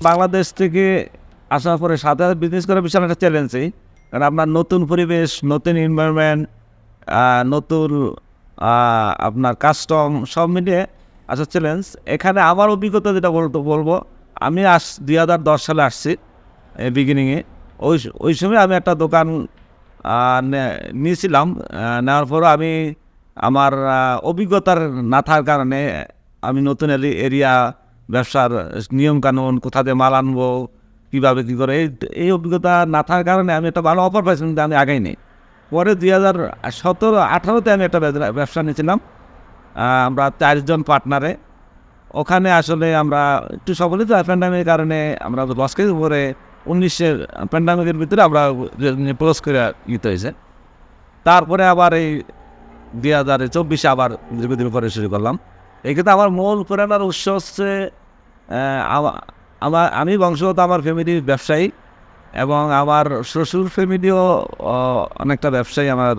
বাংলাদেশ থেকে আসার পরে সাথে সাথে বিজনেস করা বিশাল একটা চ্যালেঞ্জই কারণ আপনার নতুন পরিবেশ, নতুন এনভায়রনমেন্ট নতুন আপনার কাস্টম সব মিলিয়ে আসা চ্যালেঞ্জ এখানে আমার অভিজ্ঞতা যেটা বলতো, বলব, আমি আস, দুই হাজার দশ সালে আসছি বিগিনিংয়ে ওই ওই সময় আমি একটা দোকান নিয়েছিলাম নেওয়ার পরও আমি আমার অভিজ্ঞতার না থাকার কারণে আমি নতুন এরি- এরিয়া ব্যবসার নিয়মকানুন, কোথা দিয়ে মাল আনব, কীভাবে কী করে, এই- অভিজ্ঞতা না থাকার কারণে আমি একটা ভালো অফার পাইছিলাম কিন্তু আমি আগাই নেই। পরে দুই হাজার সতেরো, আঠারোতে আমি একটা ব্যবসা- নিয়েছিলাম আমরা চারজন পার্টনারে ওখানে আসলে আমরা একটু সফলিত প্যান্ডামিকের কারণে আমরা লসকে উপরে উনিশের প্যান্ডামিকের ভিতরে আমরা ক্লোজ করে নিতে হয়েছে। তারপরে আবার এই দুই হাজার চব্বিশে আবার দীর্ঘদিন করে শুরু করলাম। এই এক্ষেত্রে আমার মূল প্রেরণার উৎস হচ্ছে আমার আমি বংশগত আমার ফ্যামিলি ব্যবসায়ী এবং আমার শ্বশুর ফ্যামিলিও অনেকটা ব্যবসায়ী আমার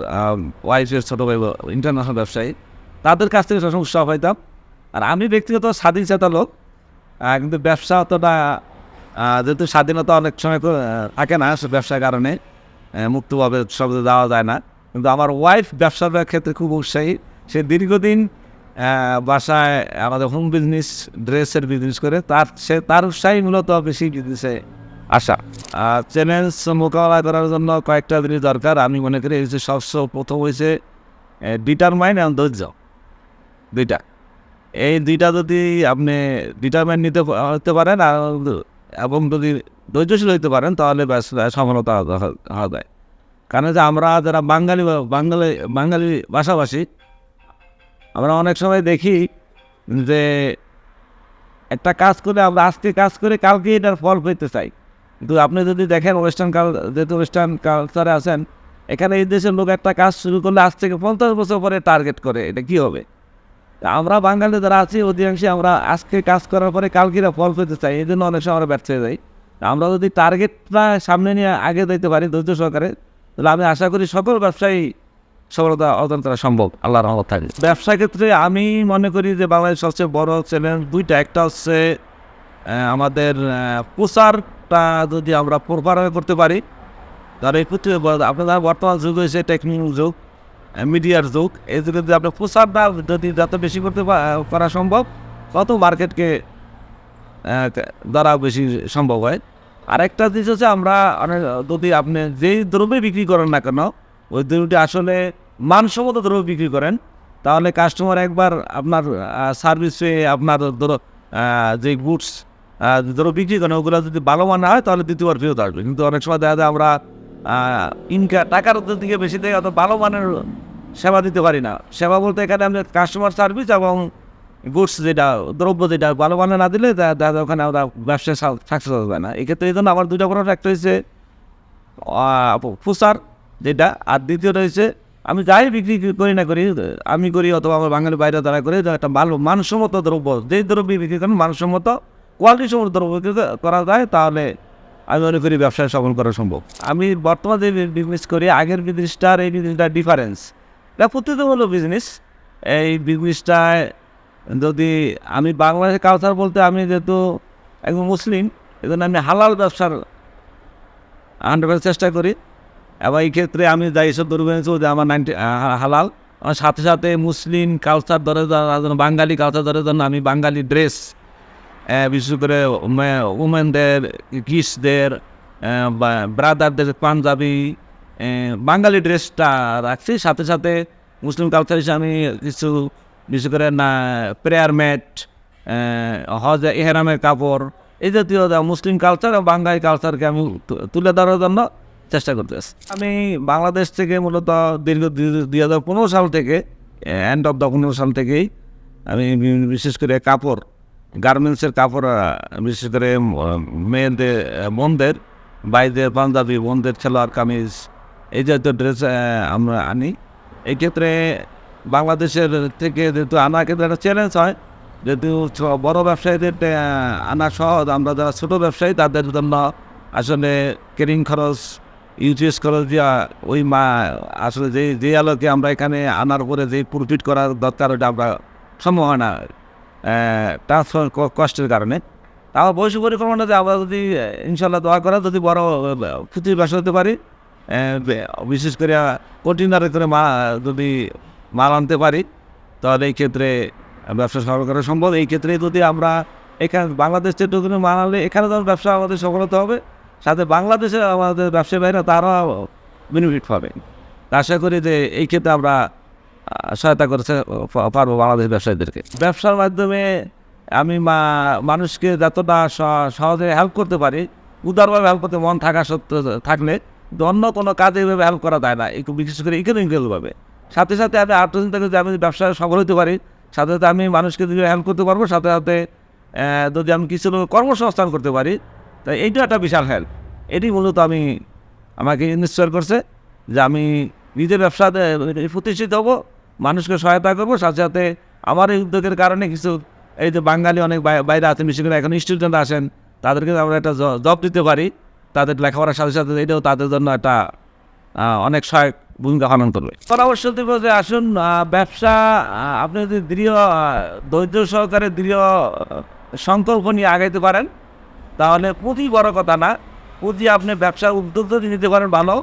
ওয়াইফের ছোটো ভাই ইন্টারন্যাশনাল ব্যবসায়ী। তাদের কাছ থেকে সবসময় উৎসাহ পাইতাম। আর আমি ব্যক্তিগত স্বাধীন চেতা লোক কিন্তু ব্যবসা অতটা যেহেতু স্বাধীনতা অনেক সময় তো, থাকে না ব্যবসার কারণে মুক্তভাবে সব দেওয়া যায় না। কিন্তু আমার ওয়াইফ ব্যবসার ক্ষেত্রে খুব উৎসাহী। সে দীর্ঘদিন বাসায় আমাদের হোম বিজনেস ড্রেসের বিজনেস করে, তার সে, তার উৎসাহী মূলত বেশি বিজনেসে আসা। চ্যালেঞ্জ মোকাবেলা করার জন্য কয়েকটা জিনিস দরকার। আমি মনে করি এই যে সবচেয়ে প্রথম হয়েছে ডিটারমাইন এবং ধৈর্য। দুইটা। এই দুইটা যদি আপনি ডিটারমাইন নিতে হতে পারেন এবং যদি ধৈর্যশীল হইতে পারেন, তাহলে ব্যাস সফলতা হওয়া যায় কারণ যে আমরা যারা বাঙালি বাঙালি বাঙালি ভাষাভাষী আমরা অনেক সময় দেখি যে একটা কাজ করে আমরা আজকে কাজ করে কালকে এটার ফল পেতে চাই। কিন্তু আপনি যদি দেখেন ওয়েস্টার্ন কাল, যেহেতু ওয়েস্টার্ন কালচারে আছেন, এখানে এই দেশের লোক একটা কাজ শুরু করলে আজ থেকে পঞ্চাশ বছর পরে টার্গেট করে, এটা কি হবে? আমরা বাঙালি যারা আছি অধিকাংশে আমরা আজকে কাজ করার পরে কালকেরা ফল পেতে চাই এই জন্য অনেক সময় আমরা ব্যর্থ হয়ে যাই। আমরা যদি টার্গেটটা সামনে নিয়ে আগে দিতে পারি ধৈর্য সহকারে, তাহলে আমি আশা করি সকল ব্যবসায়ী সফলতা অর্জন করা সম্ভব আল্লাহ রহমত থাকে ব্যবসা ক্ষেত্রে আমি মনে করি যে বাংলাদেশের সবচেয়ে বড় চ্যালেঞ্জ দুইটা। একটা হচ্ছে আমাদের প্রচারটা যদি আমরা প্রপারভাবে করতে পারি, তাহলে আপনার বর্তমান যুগ হয়েছে টেকনিক্যাল যুগ মিডিয়ার যুগ, এই যুগে যদি আপনার প্রচারটা যদি যত বেশি করতে করা সম্ভব তত মার্কেটকে দ্বারা বেশি সম্ভব হয়। আরেকটা জিনিস হচ্ছে আমরা অনেক যদি আপনি যেই দ্রব্যে বিক্রি করেন না কেন, ওই দ্রব্যটি আসলে মানসম্মত দ্রব্য বিক্রি করেন, তাহলে কাস্টমার একবার আপনার সার্ভিস আপনার ধরো যে গুডস দ্রব্য বিক্রি করেন, ওগুলো যদি ভালো মানা হয়, তাহলে দ্বিতীয়বার ফেরত আসবে। কিন্তু অনেক সময় দেখা যায় আমরা ইনকা টাকার দিকে বেশি দেয় অত ভালো মানের সেবা দিতে পারি না। সেবা বলতে এখানে আমাদের কাস্টমার সার্ভিস এবং গুডস যেটা, দ্রব্য যেটা ভালো মানে না দিলে তা- তা- ওখানে আমরা ব্যবসায় সাকসেস হবে না। এক্ষেত্রে এই জন্য আমার দুইটা প্রোডাক্ট একটা হচ্ছে ফুসার যেটা, আর দ্বিতীয়টা হচ্ছে আমি যাই বিক্রি করি না করি, আমি করি অথবা আমার বাঙালি বাইরে দ্বারা করি একটা ভালো মানসম্মত দ্রব্য যেই দ্রব্য বিক্রি করেন, মানসম্মত কোয়ালিটি সম্মত দ্রব্য করা যায়, তাহলে আমি মনে করি ব্যবসায় সফল করা সম্ভব। আমি বর্তমানে যে বিজনেস করি, আগের বিজনেসটার এই বিজনেসটার ডিফারেন্স এটা প্রতিযোগিতামূলক বিজনেস এই বিজনেসটায় যদি আমি বাংলাদেশের কালচার বলতে, আমি যেহেতু একজন মুসলিম এই জন্য আমি হালাল ব্যবসার হান্ড্রেড চেষ্টা করি। এবং এই ক্ষেত্রে আমি যাই সব ধরবেন যে আমার নাইনটি হালাল। আমার সাথে সাথে মুসলিম কালচার ধরে বাঙালি কালচার ধরে জন্য আমি বাঙালি ড্রেস বিশেষ করে উমেনদের, কিসদের ব্রাদারদের পাঞ্জাবি বাঙালি ড্রেসটা রাখছি। সাথে সাথে মুসলিম কালচার হিসেবে আমি কিছু, বিশেষ করে না প্রেয়ার ম্যাট হজ, এহেরামের কাপড়, এই জাতীয় মুসলিম কালচার এবং বাঙালি কালচারকে আমি তুলে ধরার জন্য চেষ্টা করতেছি। আমি বাংলাদেশ থেকে মূলত দীর্ঘ দুই হাজার পনেরো সাল থেকে এন্ড অফ দ্য পনেরো সাল থেকেই আমি বিশেষ করে কাপড় গার্মেন্টসের কাপড় বিশেষ করে মেয়েদের বোনদের বাইদের পাঞ্জাবি, বোনদের ছেলোয়ার কামিজ, এই জাতীয় ড্রেস আমরা আনি। এই ক্ষেত্রে বাংলাদেশের থেকে যেহেতু আনা ক্ষেত্রে একটা চ্যালেঞ্জ হয়, যেহেতু বড় ব্যবসায়ীদের আনা সহজ, আমরা যারা ছোটো ব্যবসায়ী তাদের জন্য আসলে কেরিং খরচ ইউটিএস খরচ দিয়া ওই মা, আসলে যে যে আলোকে আমরা এখানে আনার পরে যে প্রফিট করার দরকার ওটা আমরা সম্ভব হয় না ট্রান্সফার কষ্টের কারণে। তা আমার বয়স পরিক্রমাটাতে আমরা যদি ইনশাল্লাহ দোয়া করা, যদি বড় ফুটির ব্যবসা হতে পারি বিশেষ করে কন্টেনারে করে মা, যদি মাল আনতে পারি, তাহলে এই ক্ষেত্রে ব্যবসা সফল করা সম্ভব। এই ক্ষেত্রে যদি আমরা এখানে, বাংলাদেশ থেকে মাল আনলে, এখানে যেমন ব্যবসা আমাদের সফল হতে হবে। সাথে বাংলাদেশে আমাদের ব্যবসায়ী ভাইরা তারাও বেনিফিট পাবে। তা আশা করি যে এই ক্ষেত্রে আমরা সহায়তা করতে পারব বাংলাদেশ ব্যবসায়ীদেরকে। ব্যবসার মাধ্যমে আমি মা, মানুষকে যতটা সহজে হেল্প করতে পারি, উদারভাবে হেল্প করতে মন থাকা সত্ত্বেও থাকলে অন্য কোনো কাজে এভাবে হেল্প করা যায় না, একটু বিশেষ করে ইকোনমিক্যালভাবে সাথে সাথে আমি আর্থ চিন্তা করি যে আমি ব্যবসায় সফল হতে পারি, সাথে সাথে আমি মানুষকে যদি হেল্প করতে পারব, সাথে সাথে যদি আমি কিছু কর্মসংস্থান করতে পারি তাই এইটা একটা বিশাল হেল্প এটি মূলত আমি আমাকে ইনস্টল করছে যে আমি নিজের ব্যবসাতে প্রতিষ্ঠিত হব মানুষকে সহায়তা করব সাথে সাথে আমার এই উদ্যোগের কারণে কিছু এই যে বাঙালি অনেক বাইরে আছেন বিশেষ করে এখন স্টুডেন্ট আসেন তাদেরকে আমরা একটা জব দিতে পারি। তাদের লেখাপড়ার সাথে সাথে এটাও তাদের জন্য একটা অনেক সহায়ক ভূমিকা পালন করবে। পরামর্শ দেব যে আসুন ব্যবসা আপনি যদি দৃঢ় ধৈর্য সহকারে দৃঢ় সংকল্প নিয়ে আগাইতে পারেন তাহলে পুঁজি বড় কথা না। পুঁজি আপনি ব্যবসার উদ্যোগ যদি নিতে পারেন ভালো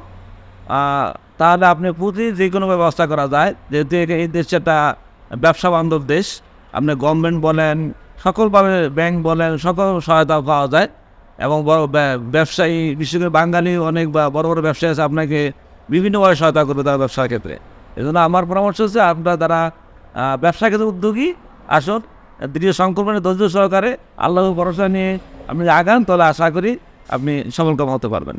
তাহলে আপনি পুঁজি যে কোনো ব্যবস্থা করা যায়। যেহেতু এই দেশটা একটা ব্যবসা বান্ধব দেশ আপনি গভর্নমেন্ট বলেন সকলভাবে ব্যাংক বলেন সকল সহায়তা পাওয়া যায়। এবং বড় ব্যা- ব্যবসায়ী বিশেষ করে বাঙালি অনেক বা বড় বড় ব্যবসায়ী আছে আপনাকে বিভিন্নভাবে সহায়তা করবে তার ব্যবসার ক্ষেত্রে। এই জন্য আমার পরামর্শ হচ্ছে আপনারা আহ, ব্যবসা ক্ষেত্রে উদ্যোগী আসুন দৃঢ় সংকল্পনে ধৈর্য সহকারে আল্লাহ ভরসা নিয়ে আপনি আগান তাহলে আশা করি আপনি সফলকাম হতে পারবেন।